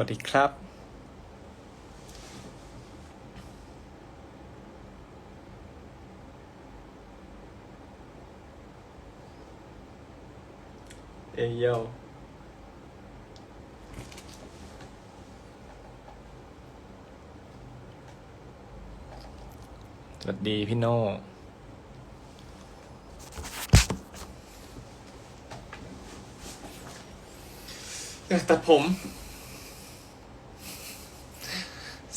วัสดีครับเอยโยสวัสดีพี่โน่อยากตัดผม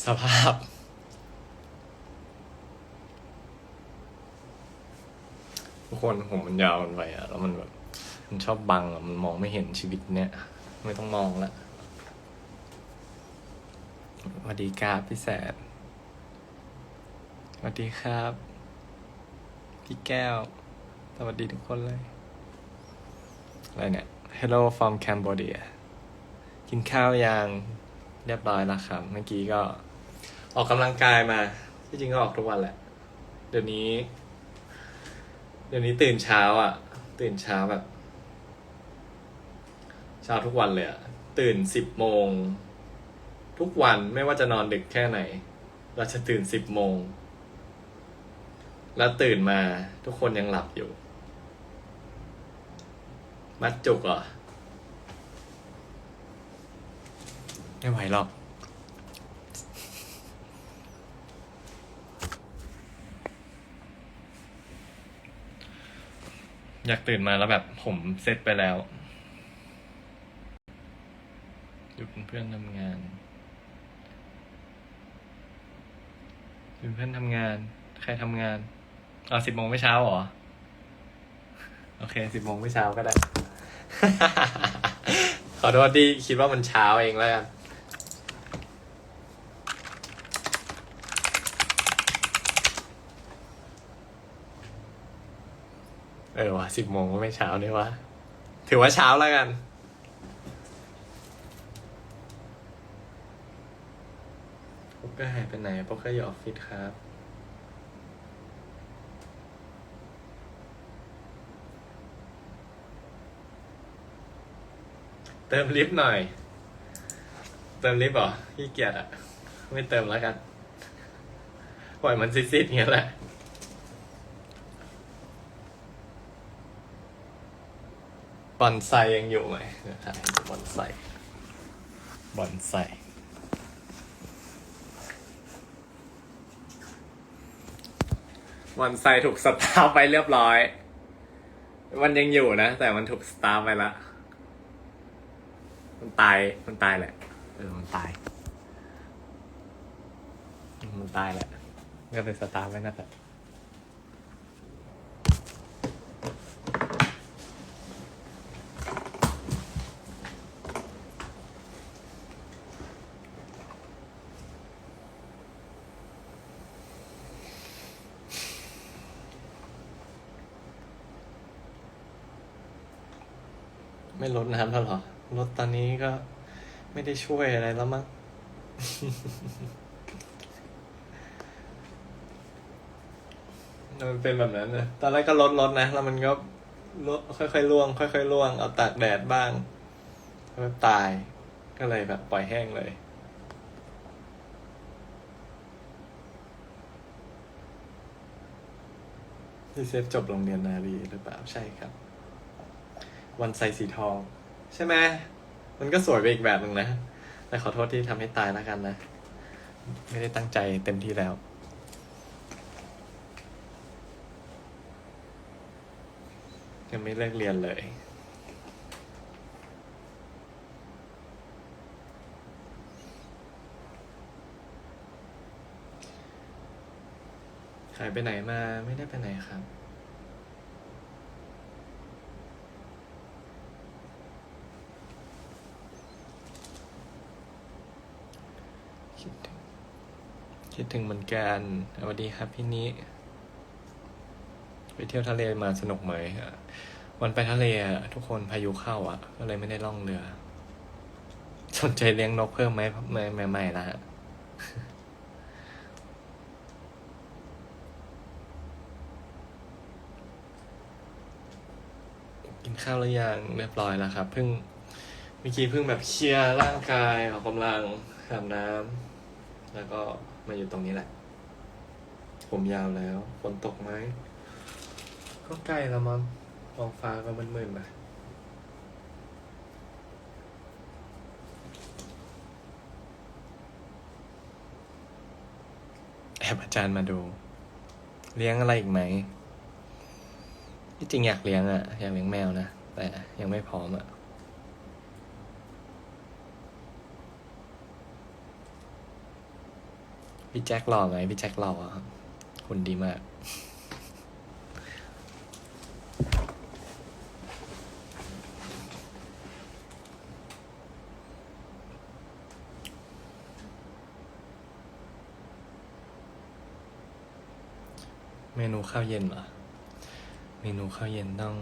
สภาพ ทุกคนผมมันยาวมันไปอะแล้วมันแบบมันชอบบังอะมันมองไม่เห็นชีวิตเนี่ย ไม่ต้องมองละสวัสดีครับพี่แสบสวัสดีครับ พี่แก้ว สวัสดีทุกคนเลย อะไรเนี่ย Hello from Cambodia กินข้าวยังเรียบร้อยแล้วครับ เมื่อกี้ก็ ออกกำลังกายมา ที่จริงก็ออกทุกวันแหละ เดี๋ยวนี้ เดี๋ยวนี้ตื่นเช้าอะ ตื่นเช้าแบบ เช้าทุกวันเลยอะ ตื่นสิบโมง ทุกวันไม่ว่าจะนอนดึกแค่ไหน เราจะตื่นสิบโมง แล้วตื่นมาทุกคนยังหลับอยู่ มัดจุกเหรอไม่ไหวหรอก อยากตื่นมาแล้วแบบผมเสร็จไปแล้วอยู่เป็นเพื่อนทำงานอยู่เป็นเพื่อนทำงาน ใครทำงานอ๋อสิบโมงไม่เช้าเหรอ โอเคสิบโมงไม่เช้าก็ได้ ขอโทษที่คิดว่ามันเช้าเองแล้วกัน เออว่ะสิบโมงก็ไม่เช้านี่วะถือว่าเช้าแล้วกันพวกก็หายไปไหนพวกก็อยู่ออฟฟิศครับ เติมลิฟต์หน่อย เติมลิฟต์เหรอขี้เกียจอะไม่เติมแล้วกัน ปล่อยมันซิดๆอย่างเงี้ยแหละ บอนไซยังอยู่ไหมเดี๋ยวถ่ายให้ดูบอนไซบอนไซบอนไซถูกสตาร์ฟไปเรียบร้อย มันยังอยู่นะ แต่มันถูกสตาร์ฟไปละ มันตาย มันตายแหละ เออ มันตาย มันตายแหละก็เลยสตาร์ฟไว้นั่นแหละ ไม่ลดน้ำแล้วหรอลดตอนนี้ก็ไม่ได้ช่วยอะไรแล้วมั้งมันเป็นแบบนั้นนะตอนแรกก็ลดลดนะ แล้วมันก็ลดค่อยๆล่วง ค่อยๆล่วง เอาตากแดดบ้างแล้วตาย ก็เลยแบบปล่อยแห้งเลย ที่เซฟจบโรงเรียนนารีหรือเปล่า ใช่ครับ วันใส่สีทอง ใช่ไหมมันก็สวยไปอีกแบบหนึ่งนะ แต่ขอโทษที่ทำให้ตายแล้วกันนะ ไม่ได้ตั้งใจเต็มที่แล้วยังไม่เลิกเรียนเลย หายไปไหนมาไม่ได้ไปไหนครับ คิดถึง คิดถึงเหมือนกันสวัสดีครับพี่นี้ ไปเที่ยวทะเลมาสนุกไหมวันไปทะเลทุกคนพายุเข้าอะ ก็เลยไม่ได้ล่องเรือ สนใจเลี้ยงนกเพิ่มไหมไม่ไม่ไม่ละฮะกินข้าวหรือยังเรียบร้อยแล้วครับเพิ่งเมื่อกี้เพิ่งแบบเคลียร์ร่างกายออกกำลังอาบน้ำแล้วก็ มาอยู่ตรงนี้แหละ ผมยาวแล้วฝนตกไหมก็ใกล้แล้วมั้งท้องฟ้าก็มืดๆไปแอบอาจารย์มาดู เลี้ยงอะไรอีกไหมที่จริงอยากเลี้ยงอะอยากเลี้ยงแมวนะ แต่ยังไม่พร้อมอะ พี่แจ็คหล่อไหมพี่แจ็คหล่อครับคุณดีมาก เมนูข้าวเย็นเหรอ เมนูข้าวเย็นต้อง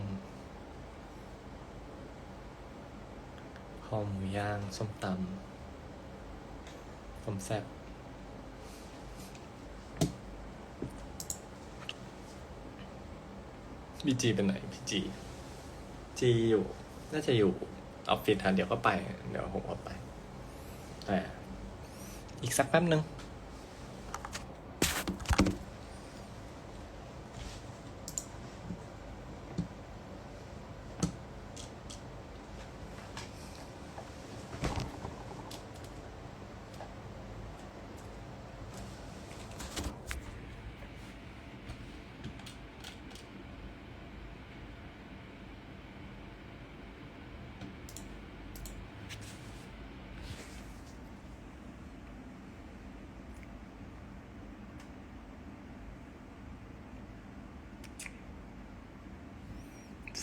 คอหมูย่าง ส้มตำส้มแซ่บ พี่จีเป็นไหนพี่จีจีอยู่ น่าจะอยู่ออฟฟิศทันเดี๋ยวก็ไป เดี๋ยวผมก็ไปแต่อีกสักแป๊บนึง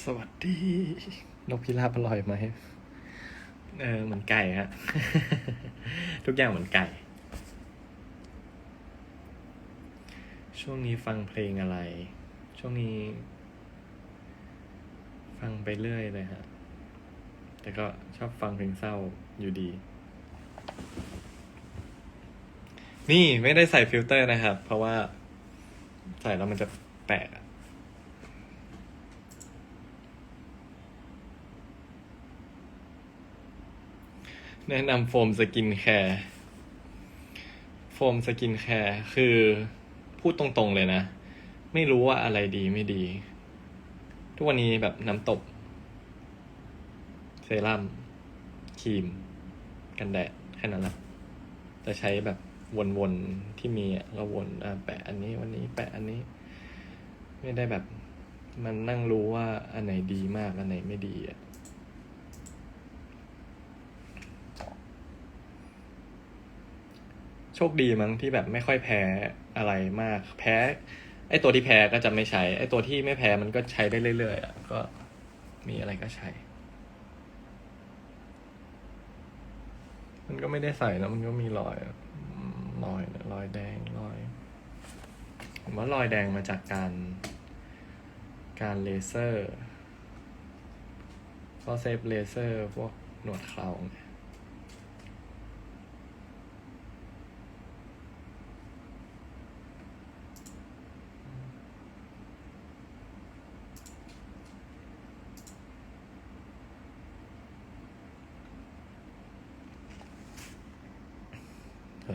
สวัสดี นกพิราบอร่อยไหม เออเหมือนไก่ฮะ ทุกอย่างเหมือนไก่ ช่วงนี้ฟังเพลงอะไร ช่วงนี้ ฟังไปเรื่อยเลยฮะ แต่ก็ชอบฟังเพลงเศร้าอยู่ดี นี่ไม่ได้ใส่ฟิลเตอร์นะครับ เพราะว่า ใส่แล้วมันจะแปะ แนะนำโฟมสกินแคร์โฟมสกินแคร์คือพูดตรงๆเลยนะ ไม่รู้ว่าอะไรดีไม่ดี ทุกวันนี้แบบน้ำตก เซรั่มครีม กันแดดแค่นั้นแหละแต่ใช้แบบวนๆ ที่มีอะก็วนแปะอันนี้วันนี้แปะอันนี้ ไม่ได้แบบ มันนั่งรู้ว่าอันไหนดีมาก อันไหนไม่ดีอะ โชคดีมั้งที่แบบไม่ค่อยแพ้อะไรมาก แพ้ไอตัวที่แพ้ก็จะไม่ใช้ ไอตัวที่ไม่แพ้มันก็ใช้ได้เรื่อยๆอะก็มีอะไรก็ใช้ มันก็ไม่ได้ใส่แล้วมันก็มีรอยอะรอยเนี่ยรอยแดงรอยผมว่ารอยแดงมาจากการ การเลเซอร์เพราะเซฟเลเซอร์พวกหนวดเคราไงส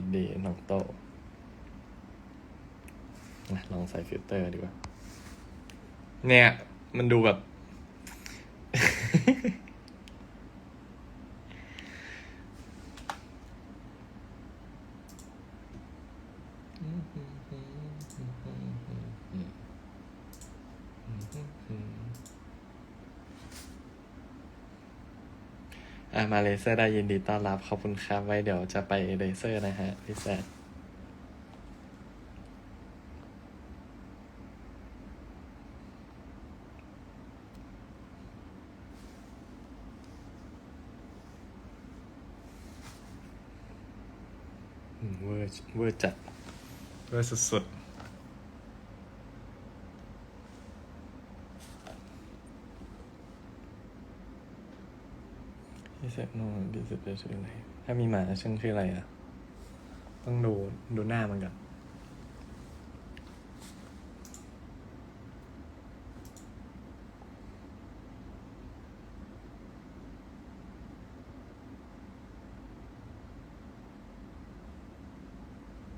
วัสดีน้องโตนะลองใส่ฟิลเตอร์ดีกว่า เนี่ย มันดูแบบ อะมาเลเซอร์ได้ยินดีต้อนรับ ขอบคุณครับ ไว้เดี๋ยวจะไปเลเซอร์นะฮะพี่แซดเวอร์เวอร์จัดเวอร์สุดๆ พี่แซดโน่พี่แซดจะชื่ออะไร ถ้ามีหมาชื่อชื่ออะไรอะ ต้องดูดูหน้ามันก่อน